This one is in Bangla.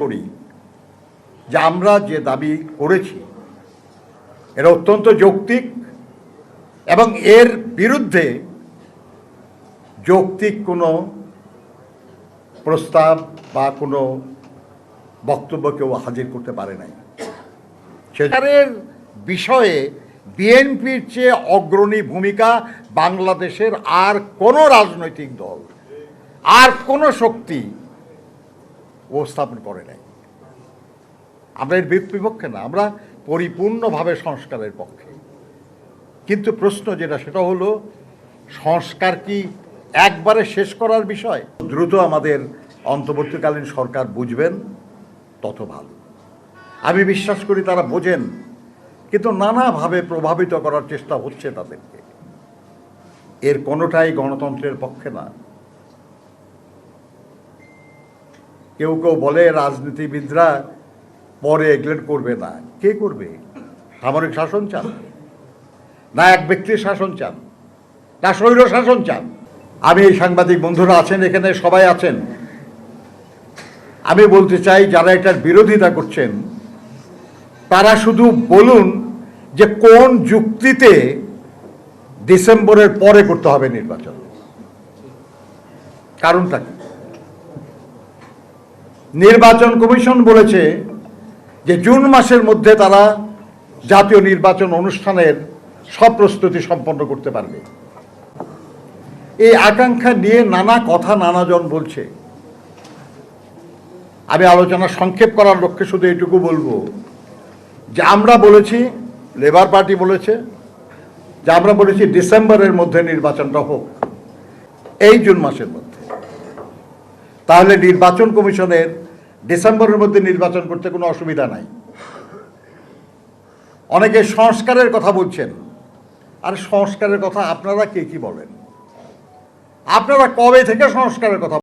করি, যে আমরা যে দাবি করেছি এটা অত্যন্ত যৌক্তিক এবং এর বিরুদ্ধে যৌক্তিক কোনো প্রস্তাব বা কোনো বক্তব্য কেউ হাজির করতে পারে নাই। সেটারের বিষয়ে বিএনপির চেয়ে অগ্রণী ভূমিকা বাংলাদেশের আর কোনো রাজনৈতিক দল, আর কোনো শক্তি উপস্থাপন করে নাই। আমরা এর বিপক্ষে না, আমরা পরিপূর্ণভাবে সংস্কারের পক্ষে। কিন্তু প্রশ্ন যেটা, সেটা হলো, সংস্কার কি একবারে শেষ করার বিষয়? দ্রুত আমাদের অন্তর্বর্তীকালীন সরকার বুঝবেন, তত ভালো। আমি বিশ্বাস করি তারা বোঝেন, কিন্তু নানাভাবে প্রভাবিত করার চেষ্টা হচ্ছে তাদেরকে। এর কোনোটাই গণতন্ত্রের পক্ষে না। কেউ কেউ বলে রাজনীতিবিদরা পরে এগলেট করবে না। কে করবে? সামরিক শাসন চান। না এক ব্যক্তির শাসন চান, না স্বৈর শাসন চান। আমি এই সাংবাদিক বন্ধুরা আছেন, এখানে সবাই আছেন। আমি বলতে চাই, যারা এটার বিরোধিতা করছেন, তারা শুধু বলুন যে কোন যুক্তিতে ডিসেম্বরের পরে করতে হবে নির্বাচন। কারণটা কি? নির্বাচন কমিশন বলেছে যে জুন মাসের মধ্যে তারা জাতীয় নির্বাচন অনুষ্ঠানের সব প্রস্তুতি সম্পন্ন করতে পারবে। এই আকাঙ্ক্ষা নিয়ে নানা কথা নানাজন বলছে। আমি আলোচনা সংক্ষেপ করার লক্ষ্যে শুধু এইটুকু বলব যে আমরা বলেছি লেবার পার্টি বলেছে, যে আমরা বলেছি ডিসেম্বরের মধ্যে নির্বাচনটা হোক, এই জুন মাসের মধ্যে। তাহলে নির্বাচন কমিশনের ডিসেম্বরের মধ্যে নির্বাচন করতে কোনো অসুবিধা নাই। অনেকে সংস্কারের কথা বলছেন। আর সংস্কারের কথা আপনারা কে কি বলেন? আপনারা কবে থেকে সংস্কারের কথা